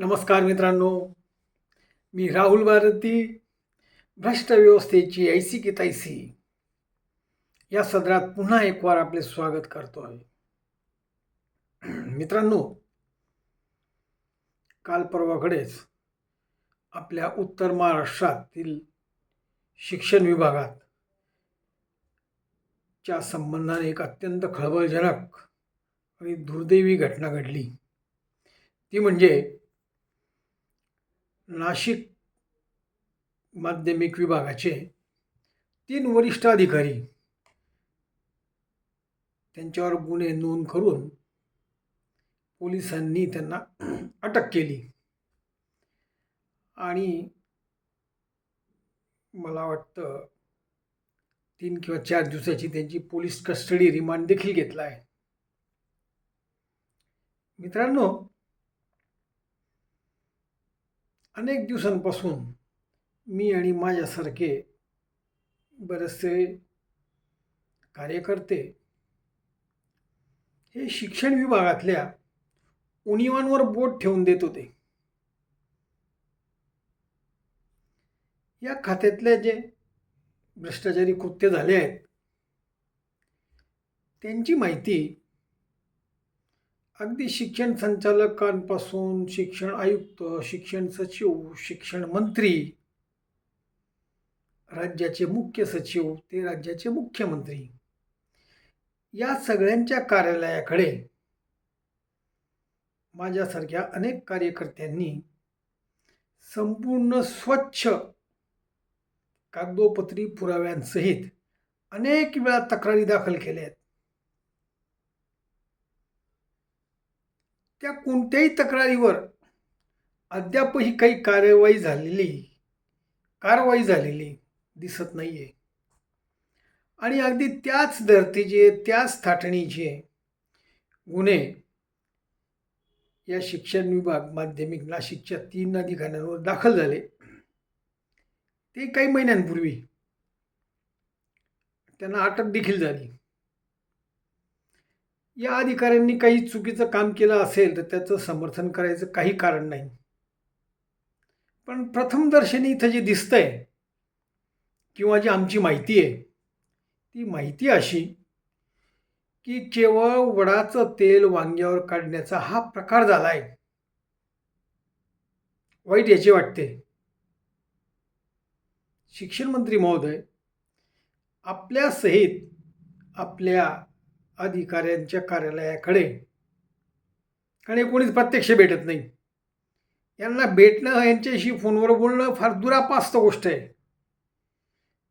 नमस्कार मित्रांनो. मी राहुल भारती भ्रष्ट व्यवस्थेची ऐसी की तैसी. या सदरात पुन्हा एक वार आपले स्वागत करतो आहे मित्रांनो काल परवाकडेच आपल्या उत्तर महाराष्ट्रातील शिक्षण विभागात च्या संबंधाने एक अत्यंत खळबळजनक आणि दुर्दैवी घटना घडली. ती म्हणजे नाशिक माध्यमिक विभागाचे तीन वरिष्ठ अधिकारी त्यांच्यावर गुन्हे नोंद करून पोलिसांनी त्यांना अटक केली. आणि मला वाटतं तीन किंवा चार दिवसाची त्यांची पोलीस कस्टडी रिमांड देखील घेतला आहे. मित्रांनो अनेक दिवसांपासून मी आणि माझ्यासारखे बरेचसे कार्यकर्ते हे शिक्षण विभागातल्या उणिवांवर बोट ठेवून देत होते. या खात्यातले जे भ्रष्टाचारी कृत्य झाले आहेत त्यांची माहिती अगदी शिक्षण संचालकांपासून शिक्षण आयुक्त शिक्षण सचिव शिक्षण मंत्री राज्याचे मुख्य सचिव ते राज्याचे मुख्यमंत्री. या सगळ्यांच्या कार्यालयाकडे माझ्यासारख्या अनेक कार्यकर्त्यांनी संपूर्ण स्वच्छ कागदोपत्री पुराव्यांसहित अनेक वेळा तक्रारी दाखल केल्या आहेत त्या कोणत्याही तक्रारीवर अद्यापही काही कार्यवाही झालेली कारवाई झालेली दिसत नाही आहे आणि अगदी त्याच धर्तीचे त्याच थाटणीचे गुन्हे या शिक्षण विभाग माध्यमिक नाशिकच्या तीन अधिकाऱ्यांवर दाखल झाले ते काही महिन्यांपूर्वी त्यांना अटक देखील झाली. या अधिकाऱ्यांनी काही चुकीचं काम केलं असेल तर त्याचं समर्थन करायचं काही कारण नाही. पण प्रथमदर्शनी इथं जे दिसतंय किंवा जी आमची माहिती आहे ती माहिती अशी की केवळ वडाचं तेल वांग्यावर काढण्याचा हा प्रकार झाला आहे वाईट याचे वाटते. शिक्षण मंत्री महोदय आपल्या सहित आपल्या अधिकाऱ्यांच्या कार्यालयाकडे. आणि कोणीच प्रत्यक्ष भेटत नाही. यांना भेटणं यांच्याशी फोनवर बोलणं फार दुरापास्त गोष्ट आहे.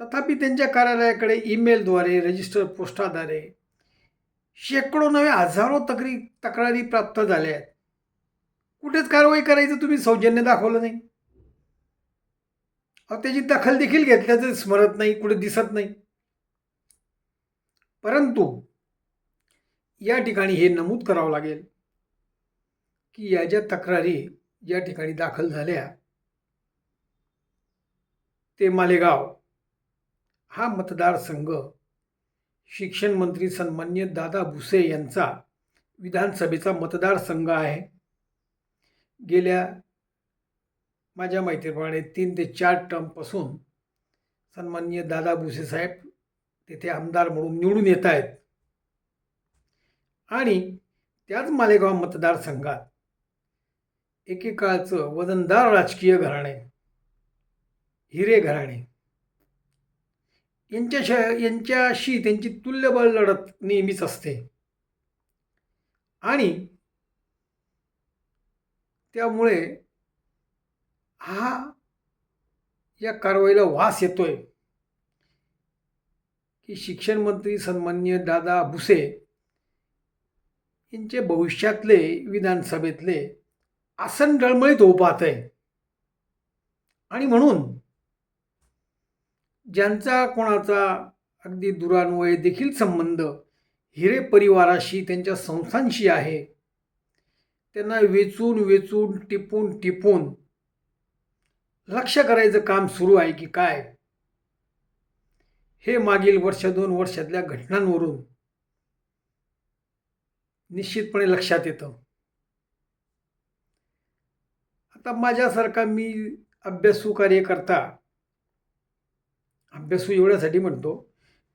तथापि त्यांच्या कार्यालयाकडे ईमेलद्वारे रजिस्टर पोस्टाद्वारे शेकडो नवे हजारो तक्री तक्रारी प्राप्त झाल्या आहेत. कुठेच कारवाई करायचं तुम्ही सौजन्य दाखवलं नाही. अहो त्याची दखल देखील घेतल्याचं स्मरत नाही कुठे दिसत नाही. परंतु या ठिकाणी हे नमूद करावं लागेल की या ज्या तक्रारी या ठिकाणी दाखल झाल्या ते मालेगाव हा मतदारसंघ शिक्षण मंत्री सन्मान्य दादा भुसे यांचा विधानसभेचा मतदारसंघ आहे. गेल्या माझ्या माहितीप्रमाणे तीन ते चार टर्मपासून सन्मान्य दादा भुसे साहेब तेथे आमदार म्हणून निवडून येत आहेत. आणि त्याच मालेगाव मतदारसंघात एकेकाळचं वजनदार राजकीय घराणे हिरे घराणे. यांच्याशा यांच्याशी त्यांची तुल्यबळ लढत नेहमीच असते. आणि त्यामुळे हा या कारवाईला वास येतोय की शिक्षण मंत्री सन्मान्य दादा भुसे यांचे भविष्यातले विधानसभेतले आसन डळमळीत होऊ पाहत आहे आणि म्हणून ज्यांचा कोणाचा अगदी दुरान्वये देखील संबंध हिरे परिवाराशी त्यांच्या संस्थांशी आहे त्यांना वेचून वेचून टिपून टिपून लक्ष करायचं काम सुरू आहे की काय? हे मागील वर्ष दोन वर्षातल्या घटनांवरून निश्चितपणे लक्षात येतं. आता माझ्यासारखा मी अभ्यासू कार्यकर्ता अभ्यासू एवढ्यासाठी म्हणतो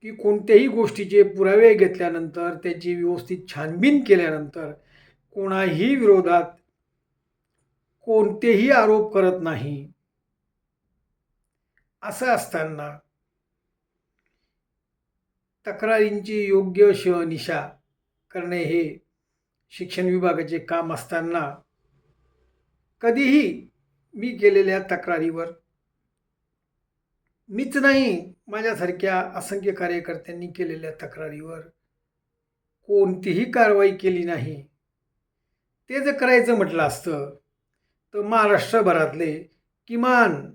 की कोणत्याही गोष्टीचे पुरावे घेतल्यानंतर त्याची व्यवस्थित छानबीन केल्यानंतर कोणाही विरोधात कोणतेही आरोप करत नाही. असं असताना तक्रारींची योग्य शहनिशा करणे हे शिक्षण विभागाचे काम असताना कधीही मी केलेल्या तक्रारीवर मीच नाही माझ्यासारख्या असंख्य कार्यकर्त्यांनी केलेल्या तक्रारीवर कोणतीही कारवाई केली नाही. ते जर करायचं म्हटलं असतं तर महाराष्ट्रभरातले किमान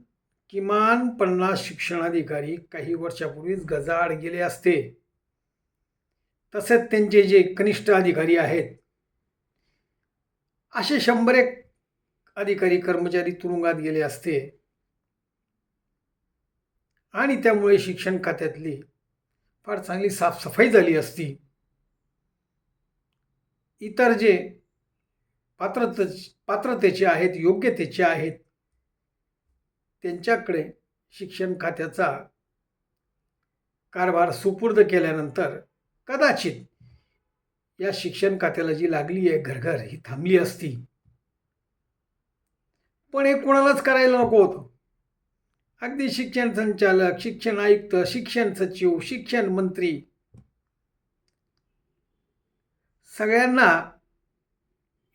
किमान पन्नास शिक्षणाधिकारी काही वर्षापूर्वीच गजाआड गेले असते. तसेच त्यांचे जे कनिष्ठ अधिकारी आहेत असे शंभर एक अधिकारी कर्मचारी तुरुंगात गेले असते. आणि त्यामुळे शिक्षण खात्यातली फार चांगली साफसफाई झाली असती. इतर जे पात्रत पात्रतेचे आहेत योग्यतेचे आहेत त्यांच्याकडे शिक्षण खात्याचा कारभार सुपूर्द केल्यानंतर कदाचित या शिक्षण खात्याला जी लागली आहे घरघर ही थांबली असती. पण हे कोणालाच करायला नको होतं. अगदी शिक्षण संचालक शिक्षण आयुक्त शिक्षण सचिव शिक्षण मंत्री. सगळ्यांना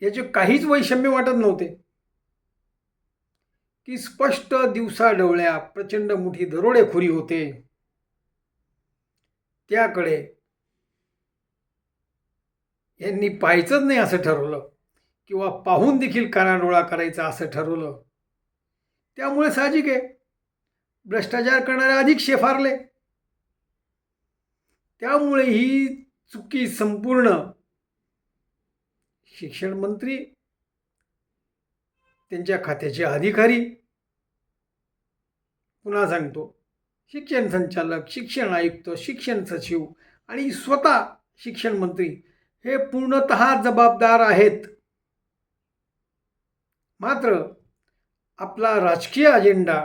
याचे काहीच वैषम्य वाटत नव्हते. की स्पष्ट दिवसा डवळ्या प्रचंड मोठी दरोडेखोरी होते. त्याकडे यांनी पाहायचंच नाही असं ठरवलं. किंवा पाहून देखील कानाडोळा करायचा असं ठरवलं. त्यामुळे साहजिक आहे. भ्रष्टाचार करणारे अधिक शेफारले. त्यामुळे ही चुकी संपूर्ण शिक्षण मंत्री त्यांच्या खात्याचे अधिकारी पुन्हा सांगतो. शिक्षण संचालक शिक्षण आयुक्त शिक्षण सचिव आणि स्वतः शिक्षण मंत्री हे पूर्णत जबाबदार आहेत. मात्र आपला राजकीय अजेंडा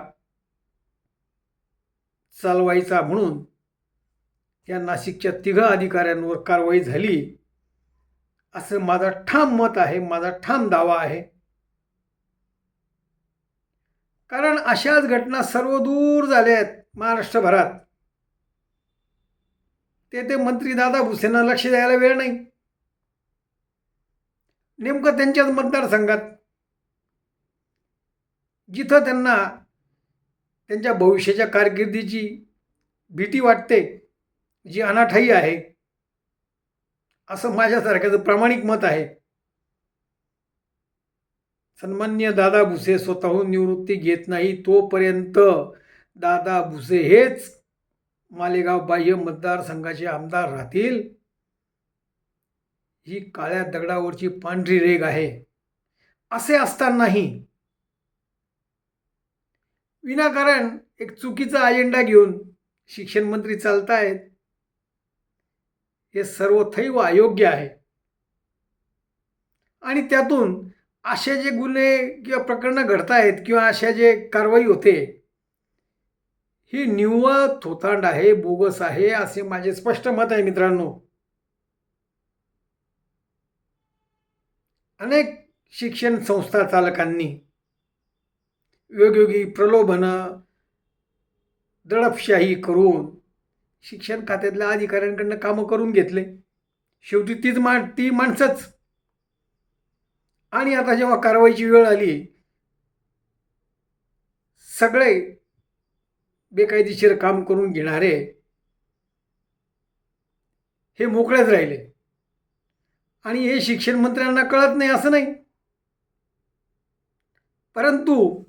चालवायचा म्हणून या नाशिकच्या तिघ अधिकाऱ्यांवर कारवाई झाली असं माझा ठाम मत आहे माझा ठाम दावा आहे. कारण अशाच घटना सर्व दूर झाल्या आहेत महाराष्ट्रभरात. ते ते मंत्री दादा भुसेंना लक्ष द्यायला वेळ नाही. नेमकं त्यांच्याच मतदारसंघात जिथं त्यांना त्यांच्या भविष्याच्या कारकिर्दीची भीती वाटते जी अनाठाई आहे असं माझ्यासारख्याचं प्रामाणिक मत आहे. सन्मान्य दादा भुसे स्वतःहून निवृत्ती घेत नाही तोपर्यंत दादा भुसे हेच मालेगाव बाह्य मतदारसंघाचे आमदार राहतील. ही काळ्या दगडावरची पांढरी रेग आहे. असे असतानाही विनाकारण एक चुकीचा अजेंडा घेऊन शिक्षण मंत्री चालतायत हे सर्वथैव अयोग्य आहे. आणि त्यातून असे जे गुन्हे किंवा प्रकरणं घडतायत किंवा अशा जे कारवाई होते ही निव्वळ थोतांड आहे बोगस आहे असे माझे स्पष्ट मत आहे मित्रांनो. अनेक शिक्षण संस्था चालकांनी वेगवेगळी प्रलोभनं दडपशाही करून शिक्षण खात्यातल्या अधिकाऱ्यांकडनं कामं करून घेतले. शेवटी तीच मा ती माणसंच. आणि आता जेव्हा कारवाईची वेळ आली सगळे बेकायदेशीर काम करून घेणारे हे मोकळेच राहिले. आणि हे शिक्षण मंत्र्यांना कळत नाही असं नाही. परंतु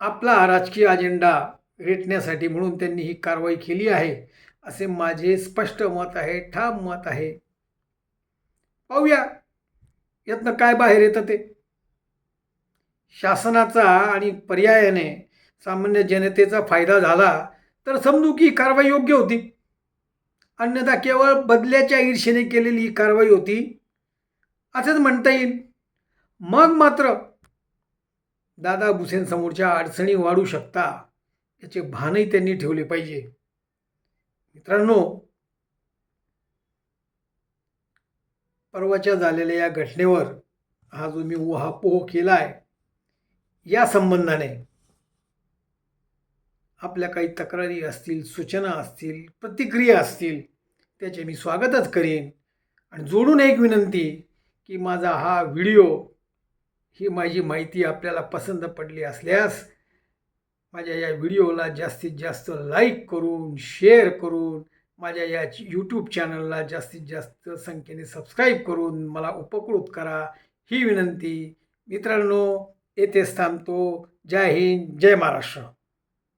आपला राजकीय अजेंडा रेटण्यासाठी म्हणून त्यांनी ही कारवाई केली आहे असे माझे स्पष्ट मत आहे ठाम मत आहे. पाहूया यातनं काय बाहेर येतं ते. शासनाचा आणि पर्यायाने सामान्य जनतेचा फायदा झाला तर समजू की कारवाई योग्य होती. अन्यथा केवळ बदल्याच्या ईर्षेने केलेली ही कारवाई होती. असंच म्हणता येईल. मग मात्र दादा भुसेंसमोरच्या अडचणी वाढू शकता याचे भानही त्यांनी ठेवले पाहिजे. मित्रांनो परवाच्या झालेल्या या घटनेवर हा जो मी उहापोह केला आहे या संबंधाने आपल्या काही तक्रारी असतील सूचना असतील प्रतिक्रिया असतील त्याचे मी स्वागतच करेन. आणि जोडून एक विनंती की माझा हा व्हिडिओ ही माझी माहिती आपल्याला पसंत पडली असल्यास माझ्या या व्हिडिओला जास्तीत जास्त लाईक करून शेअर करून माझ्या या यूट्यूब चॅनलला जास्तीत जास्त संख्येने सबस्क्राईब करून मला उपकृत करा. ही विनंती. मित्रांनो येथेच थांबतो. जय हिंद जय महाराष्ट्र.